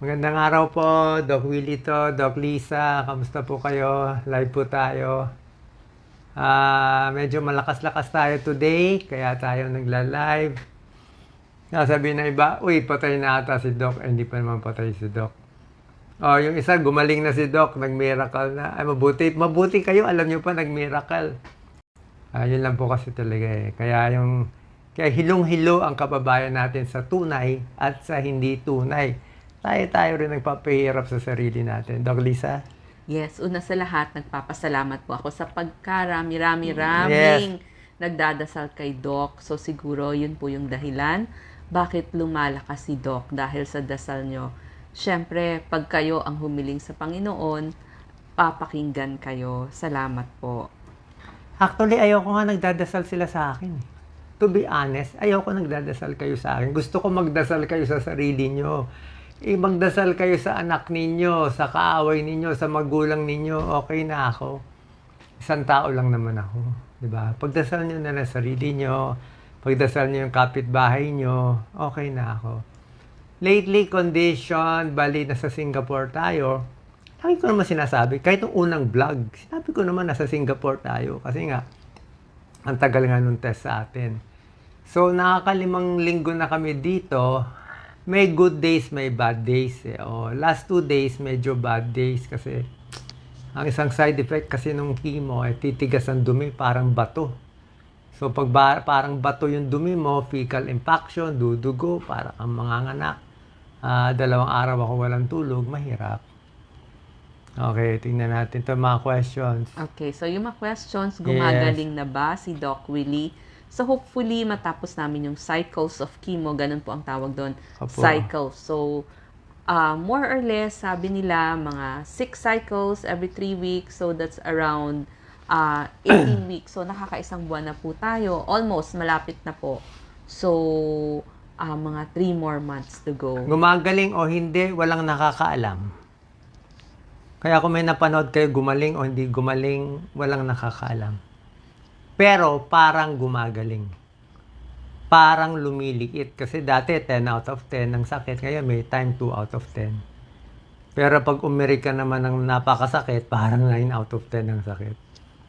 Magandang araw po, Doc Willie to, Doc Lisa, kamusta po kayo? Live po tayo. Ah, medyo malakas-lakas tayo today, kaya tayo nagla-live. Nasabi na iba, uy, patay na ata si Doc. Eh, hindi pa naman patay si Doc. Oh, yung isa, gumaling na si Doc, nag-miracle na. Ay, mabuti, mabuti kayo, alam nyo pa, nag-miracle. Ah, yun lang po kasi talaga eh. Kaya yung, kaya hilong-hilo ang kababayan natin sa tunay at sa hindi tunay. Tayo-tayo rin nagpapahirap sa sarili natin. Doc Lisa? Yes, una sa lahat, nagpapasalamat po ako sa pagkarami-rami-raming nagdadasal kay Doc. So siguro yun po yung dahilan bakit lumalakas si Doc dahil sa dasal nyo. Siyempre, pag kayo ang humiling sa Panginoon, papakinggan kayo. Salamat po. Actually, ayoko nga nagdadasal sila sa akin. To be honest, ayoko nagdadasal kayo sa akin. Gusto ko magdasal kayo sa sarili nyo. Eh, magdasal kayo sa anak ninyo, sa kaaway ninyo, sa magulang ninyo. Okay na ako. Isang tao lang naman ako. ba? Pagdasal nyo na lang sarili nyo, pagdasal nyo yung kapitbahay nyo, okay na ako. Lately condition, bali nasa Singapore tayo. Lagi ko naman sinasabi, kahit yung unang vlog, sinabi ko naman nasa Singapore tayo. Kasi nga, ang tagal nga nung test sa atin. So, nakakalimang linggo na kami dito. May good days, may bad days. Eh. O, last two days, medyo bad days kasi ang isang side effect kasi nung chemo ay titigas ang dumi, parang bato. So pag ba- parang bato yung dumi mo, fecal impaction, dudugo, para kang manganganak. Ah, dalawang araw ako walang tulog, mahirap. Okay, tingnan natin ito mga questions. Okay, so yung mga questions, gumagaling na ba si Doc Willie? So hopefully matapos namin yung cycles of chemo, ganun po ang tawag doon, Opo. cycles. So uh, more or less, sabi nila, mga 6 cycles every 3 weeks. So that's around uh, 18 weeks. So nakakaisang buwan na po tayo. Almost, malapit na po. So, uh, mga 3 more months to go. Gumagaling o hindi, walang nakakaalam. Kaya kung may napanood kayo gumaling o hindi gumaling, walang nakakaalam. Pero parang gumagaling. Parang lumiliit. Kasi dati 10 out of 10 ang sakit. Ngayon may time 2 out of 10. Pero pag umiri ka naman ng napakasakit, parang 9 out of 10 ang sakit.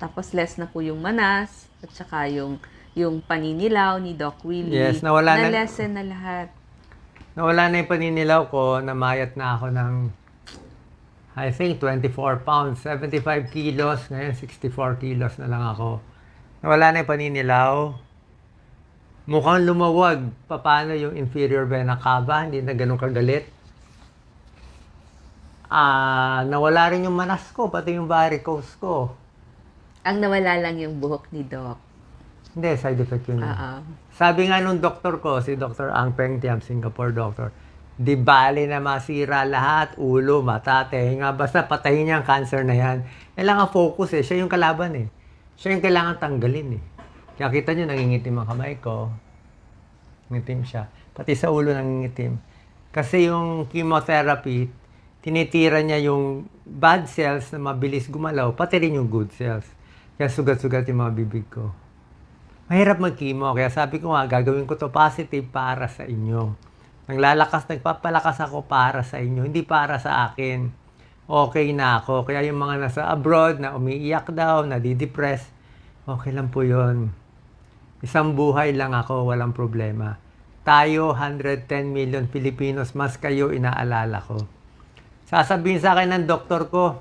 Tapos less na po yung manas at saka yung yung paninilaw ni Doc Willie. Yes, nawala na- Na-lessen na lahat. Nawala na yung paninilaw ko, namayat na ako ng I think 24 pounds, 75 kilos, ngayon 64 kilos na lang ako. Nawala na yung paninilaw. Mukhang lumawag. Paano yung inferior vena cava? Hindi na ganun kagalit. Ah, nawala rin yung manas ko, pati yung varicose ko. Ang nawala lang yung buhok ni Doc. Hindi, side effect yun. Oo. Sabi nga nung doktor ko, si Dr. Ang Peng Tiam, Singapore doctor, di bali na masira lahat, ulo, mata, tenga, basta patayin niya ang cancer na yan. Kailangan focus eh, siya yung kalaban eh. Siya yung kailangan tanggalin eh. Kaya kita niyo, nangingitim ang kamay ko. Ngitim siya. Pati sa ulo nangingitim. Kasi yung chemotherapy, tinitira niya yung bad cells na mabilis gumalaw, pati rin yung good cells. Kaya sugat-sugat yung mga bibig ko. Mahirap mag-chemo, kaya sabi ko nga, gagawin ko to positive para sa inyo. Naglalakas, nagpapalakas ako para sa inyo, hindi para sa akin. Okay na ako. Kaya yung mga nasa abroad na umiiyak daw, na didepress, okay lang po yon. Isang buhay lang ako, walang problema. Tayo, 110 million Filipinos, mas kayo inaalala ko. Sasabihin sa akin ng doktor ko,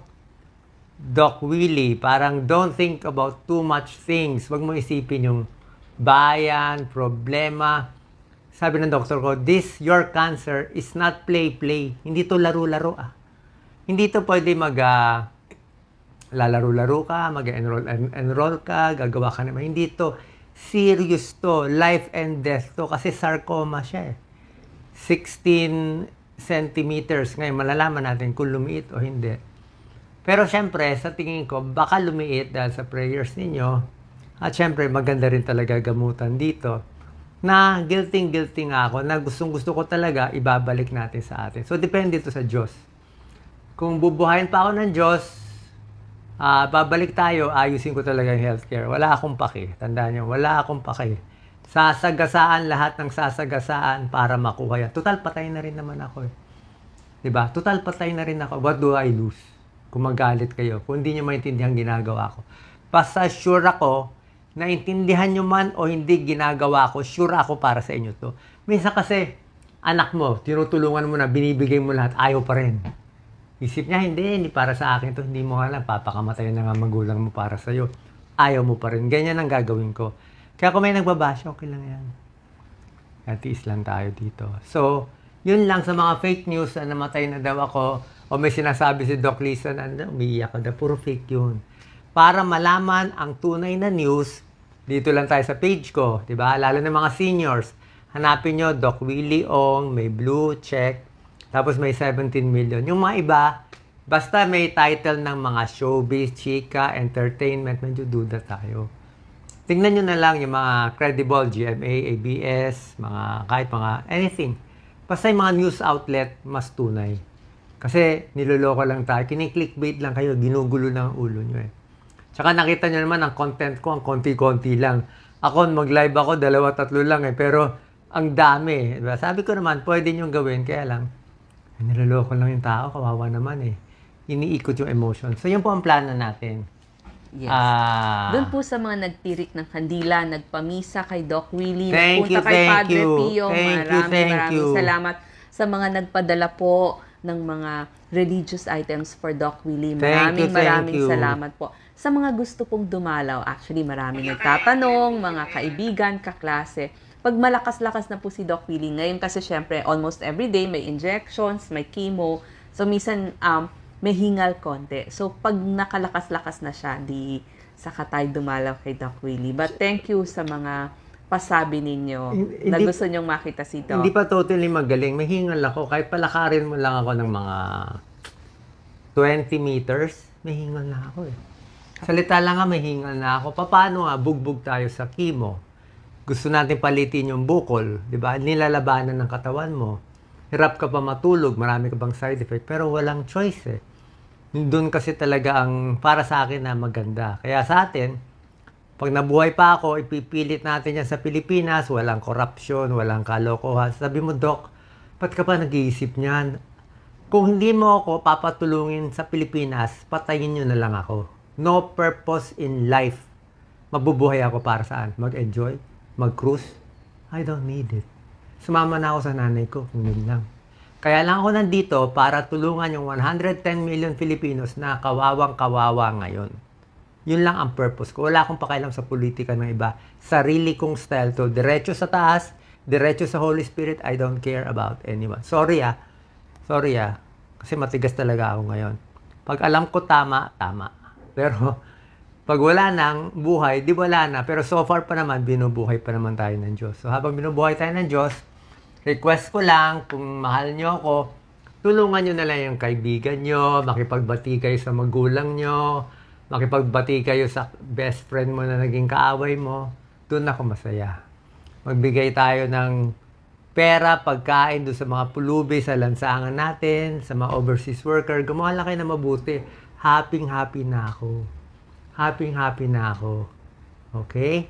Doc Willie, parang don't think about too much things. Huwag mo isipin yung bayan, problema. Sabi ng doktor ko, this, your cancer is not play-play. Hindi to laro-laro ah. Hindi to pwede mag, ah, lalaro-laro ka, mag-enroll en- enroll ka, gagawa ka naman. Hindi to serious to, life and death to kasi sarcoma siya eh. 16 centimeters. Ngayon, malalaman natin kung lumiit o hindi. Pero syempre, sa tingin ko, baka lumiit dahil sa prayers ninyo. At syempre, maganda rin talaga gamutan dito. Na guilty-guilty nga ako, na gustong-gusto ko talaga, ibabalik natin sa atin. So, depende ito sa Diyos. Kung bubuhayin pa ako ng Diyos, ah, babalik tayo, ayusin ko talaga yung healthcare. Wala akong paki. Tandaan nyo, wala akong paki. Sasagasaan lahat ng sasagasaan para makuha yan. Total, patay na rin naman ako eh. 'Di ba? Total patay na rin ako. What do I lose? Kung magalit kayo, kung hindi nyo maintindihan ginagawa ko. Basta sure ako, naintindihan nyo man o hindi ginagawa ko, sure ako para sa inyo to. Minsan kasi, anak mo, tinutulungan mo na, binibigay mo lahat, ayaw pa rin. Isip niya, hindi, hindi para sa akin to, hindi mo alam, papakamatay na nga magulang mo para sa'yo. Ayaw mo pa rin. Ganyan ang gagawin ko. Kaya kung may nagbabash, okay lang yan. Atiis lang tayo dito. So, yun lang sa mga fake news na namatay na daw ako o may sinasabi si Doc Lisa na ano, umiiyak ka daw. Puro fake yun. Para malaman ang tunay na news, dito lang tayo sa page ko, ba? Lalo na mga seniors. Hanapin nyo, Doc Willie Ong, may blue check, tapos may 17 million. Yung mga iba, basta may title ng mga showbiz, chika, entertainment, medyo duda tayo. Tingnan nyo na lang yung mga credible GMA, ABS, mga kahit mga anything. Basta yung mga news outlet, mas tunay. Kasi niloloko lang tayo. Kini-clickbait lang kayo. Ginugulo ang ulo nyo eh. Tsaka nakita nyo naman ang content ko, ang konti-konti lang. Ako, mag-live ako, dalawa, tatlo lang eh. Pero ang dami. Diba? Sabi ko naman, pwede nyo gawin. Kaya lang, niloloko lang yung tao. Kawawa naman eh. Iniikot yung emotion. So, yun po ang plano natin. Yes. Ah, Doon po sa mga nagtirik ng kandila, nagpamisa kay Doc Willie, Thank nagpunta you, kay thank Padre you. Pio. Thank you, maraming thank maraming you. salamat sa mga nagpadala po ng mga religious items for Doc Willie. Thank Maraming you, thank maraming you. salamat po. Sa mga gusto pong dumalaw, actually maraming nagtatanong, mga kaibigan, kaklase. Pag malakas-lakas na po si Doc Willie, ngayon kasi syempre almost every day may injections, may chemo. So minsan um, may hingal konti. So pag nakalakas-lakas na siya, di saka tayo dumalaw kay Doc Willie. But thank you sa mga pasabi ninyo Hindi- na gusto nyong makita si Doc. Hindi pa totally magaling. May hingal ako. Kahit palakarin mo lang ako ng mga 20 meters, may hingal na ako eh. Salita lang nga, may hingal na ako. Paano nga, bugbog tayo sa chemo. Gusto natin palitin yung bukol, di ba? Nilalabanan ng katawan mo. Hirap ka pa matulog, marami ka bang side effect, pero walang choice eh. Doon kasi talaga ang para sa akin na maganda. Kaya sa atin, pag nabuhay pa ako, ipipilit natin yan sa Pilipinas, walang corruption, walang kalokohan. Sabi mo, Doc, ba't ka pa nag-iisip niyan? Kung hindi mo ako papatulungin sa Pilipinas, patayin nyo na lang ako. No purpose in life. Mabubuhay ako para saan? Mag-enjoy? Mag-cruise? I don't need it. Sumama na ako sa nanay ko kung yun lang. Kaya lang ako nandito para tulungan yung 110 million Filipinos na kawawang-kawawa ngayon. Yun lang ang purpose ko. Wala akong pakialam sa politika ng iba. Sarili kong style to. Diretso sa taas, diretso sa Holy Spirit, I don't care about anyone. Sorry ah. Sorry ah. Kasi matigas talaga ako ngayon. Pag alam ko tama, tama. Pero pag wala nang buhay, di wala na. Pero so far pa naman, binubuhay pa naman tayo ng Diyos. So habang binubuhay tayo ng Diyos, request ko lang, kung mahal nyo ako, tulungan nyo na lang yung kaibigan nyo, makipagbati kayo sa magulang nyo, makipagbati kayo sa best friend mo na naging kaaway mo. Doon ako masaya. Magbigay tayo ng pera, pagkain doon sa mga pulubi, sa lansangan natin, sa mga overseas worker. Gumawa lang kayo na mabuti. Happy-happy na ako. Happy-happy na ako. Okay?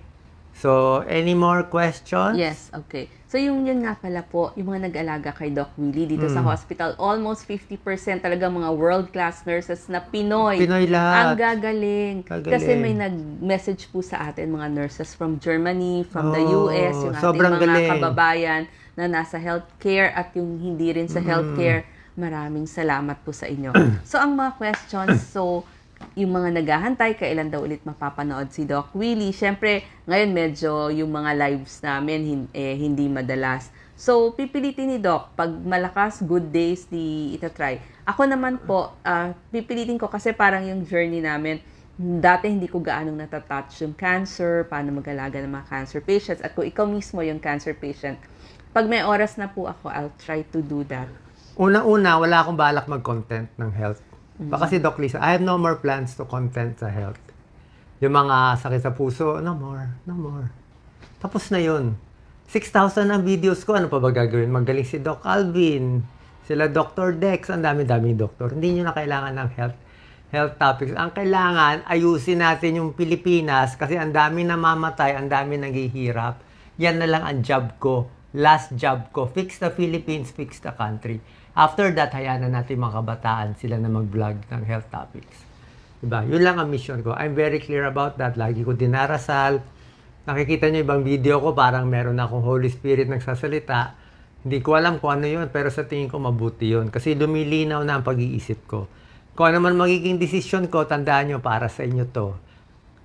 So, any more questions? Yes, okay. So yung yun nga pala po, yung mga nag-alaga kay Doc Willie dito sa Mm. hospital, almost 50% talaga mga world-class nurses na Pinoy. Pinoy Ang lahat. gagaling. Gagaling. Kasi may nag-message po sa atin mga nurses from Germany, from the Oh, US, yung ating sobrang mga galing. kababayan na nasa healthcare at yung hindi rin sa Mm. healthcare. Maraming salamat po sa inyo. so ang mga questions, so yung mga naghahantay, kailan daw ulit mapapanood si Doc Willie. Siyempre, ngayon medyo yung mga lives namin hin- eh, hindi madalas. So, pipilitin ni Doc, pag malakas, good days, di itatry. Ako naman po, ah, pipilitin ko kasi parang yung journey namin, dati hindi ko gaanong natatouch yung cancer, paano mag-alaga ng mga cancer patients. At kung ikaw mismo yung cancer patient, pag may oras na po ako, I'll try to do that. Una-una, wala akong balak mag-content ng health. Baka si Doc Lisa, I have no more plans to content sa health. Yung mga sakit sa puso, no more, no more. Tapos na yun. 6,000 ang videos ko, ano pa ba gagawin? Magaling si Doc Alvin, sila Dr. Dex, ang dami-dami doktor. Hindi nyo na kailangan ng health health topics. Ang kailangan, ayusin natin yung Pilipinas kasi ang dami namamatay, ang dami naghihirap. Yan na lang ang job ko. last job ko. Fix the Philippines, fix the country. After that, hayaan na natin mga kabataan sila na mag-vlog ng health topics. Diba? Yun lang ang mission ko. I'm very clear about that. Lagi ko dinarasal. Nakikita niyo ibang video ko, parang meron akong Holy Spirit nagsasalita. Hindi ko alam kung ano yun, pero sa tingin ko mabuti yun. Kasi lumilinaw na ang pag-iisip ko. Kung ano man magiging desisyon ko, tandaan nyo, para sa inyo to.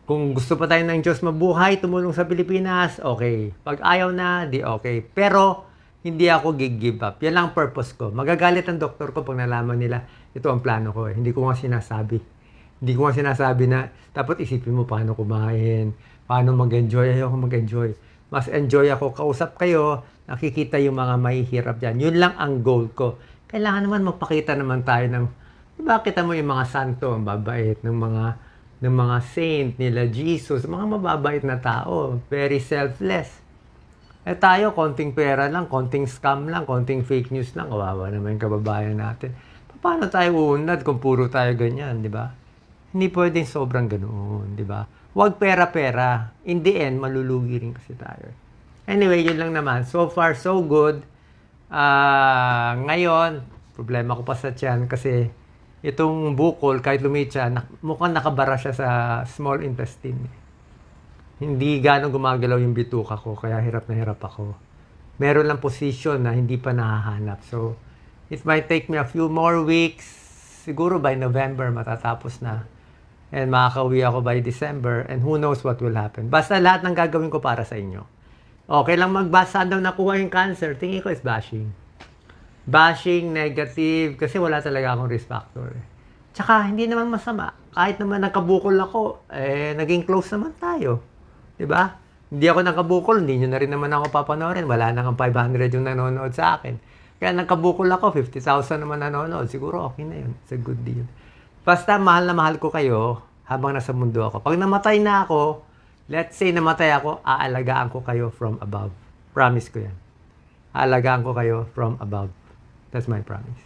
Kung gusto pa tayo ng Diyos mabuhay, tumulong sa Pilipinas, okay. Pag ayaw na, di okay. Pero, hindi ako gig-give up. Yan lang ang purpose ko. Magagalit ang doktor ko pag nalaman nila, ito ang plano ko. Eh. Hindi ko nga sinasabi. Hindi ko nga sinasabi na, dapat isipin mo paano kumain, paano mag-enjoy. Ayoko mag-enjoy. Mas enjoy ako. Kausap kayo, nakikita yung mga mahihirap dyan. Yun lang ang goal ko. Kailangan naman magpakita naman tayo ng, diba kita mo yung mga santo, ang babait ng mga ng mga saint nila Jesus, mga mababait na tao, very selfless. Eh tayo, konting pera lang, konting scam lang, konting fake news lang, kawawa naman yung kababayan natin. Paano tayo uunlad kung puro tayo ganyan, di ba? Hindi pwedeng sobrang ganoon, di ba? Huwag pera-pera. In the end, malulugi rin kasi tayo. Anyway, yun lang naman. So far, so good. Ah, ngayon, problema ko pa sa tiyan kasi itong bukol, kahit lumitsa, mukhang nakabara siya sa small intestine. Hindi gano'ng gumagalaw yung bituka ko, kaya hirap na hirap ako. Meron lang position na hindi pa nahahanap. So, it might take me a few more weeks. Siguro by November matatapos na. And makakauwi ako by December. And who knows what will happen. Basta lahat ng gagawin ko para sa inyo. Okay lang magbasa daw nakuha yung cancer. Tingin ko is bashing. Bashing, negative, kasi wala talaga akong risk factor. Tsaka, hindi naman masama. Kahit naman nakabukol ako, eh, naging close naman tayo. 'Di ba? Hindi ako nakabukol, hindi nyo na rin naman ako papanoorin. Wala na kang 500 yung nanonood sa akin. Kaya nakabukol ako, 50,000 naman nanonood. Siguro okay na yun. It's a good deal. Basta mahal na mahal ko kayo habang nasa mundo ako. Pag namatay na ako, let's say namatay ako, aalagaan ko kayo from above. Promise ko yan. Aalagaan ko kayo from above. That's my promise.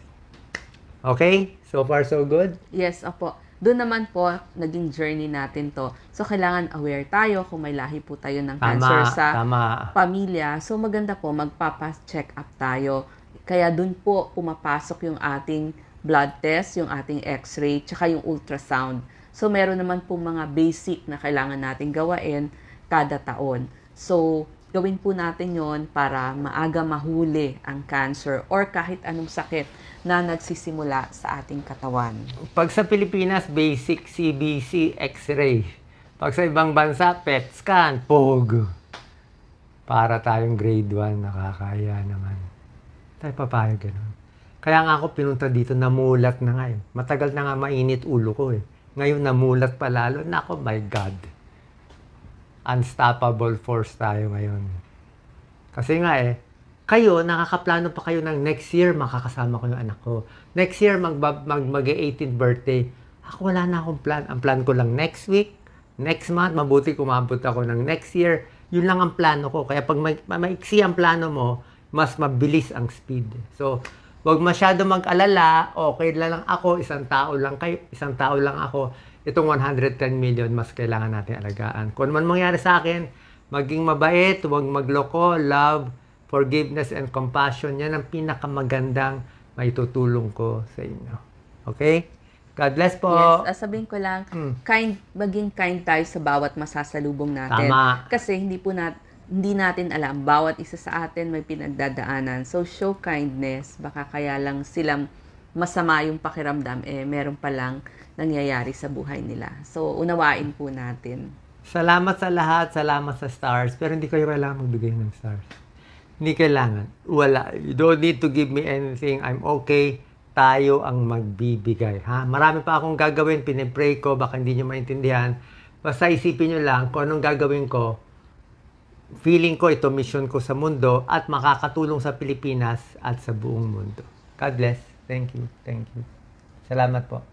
Okay? So far, so good? Yes, opo. Doon naman po, naging journey natin to. So, kailangan aware tayo kung may lahi po tayo ng cancer Tama, sa tama. pamilya. So, maganda po, magpapas-check up tayo. Kaya doon po pumapasok yung ating blood test, yung ating x-ray, tsaka yung ultrasound. So, meron naman po mga basic na kailangan natin gawain kada taon. So, gawin po natin yon para maaga mahuli ang cancer or kahit anong sakit na nagsisimula sa ating katawan. Pag sa Pilipinas, basic CBC X-ray. Pag sa ibang bansa, PET scan, POG. Para tayong grade 1, nakakaya naman. Tayo papayag ganun. Kaya nga ako pinunta dito, namulat na nga eh. Matagal na nga mainit ulo ko eh. Ngayon namulat pa lalo. Nako, my God. Unstoppable force tayo ngayon. Kasi nga eh, kayo, nakakaplano pa kayo ng next year, makakasama ko yung anak ko. Next year, mag, mag, mag 18th birthday. Ako wala na akong plan. Ang plan ko lang next week, next month, mabuti kumabot ako ng next year. Yun lang ang plano ko. Kaya pag ma- ma- maiksi ang plano mo, mas mabilis ang speed. So, wag masyado mag-alala, okay lang ako, isang tao lang kayo, isang tao lang ako. Itong 110 million, mas kailangan natin alagaan. Kung ano man mangyari sa akin, maging mabait, huwag magloko, love, forgiveness and compassion. Yan ang pinakamagandang maitutulong ko sa inyo. Okay? God bless po. Yes, sabihin ko lang, Mm. kind, maging kind tayo sa bawat masasalubong natin. Tama. Kasi hindi po nat, hindi natin alam, bawat isa sa atin may pinagdadaanan. So, show kindness. Baka kaya lang silang masama yung pakiramdam, eh, meron palang nangyayari sa buhay nila. So, unawain po natin. Salamat sa lahat, salamat sa stars, pero hindi kayo kailangan magbigay ng stars. Hindi kailangan. Wala. You don't need to give me anything. I'm okay. Tayo ang magbibigay. Ha? Marami pa akong gagawin. Pinipray ko. Baka hindi nyo maintindihan. Basta isipin nyo lang kung anong gagawin ko. Feeling ko ito mission ko sa mundo at makakatulong sa Pilipinas at sa buong mundo. God bless. Thank you. Thank you. Salamat po.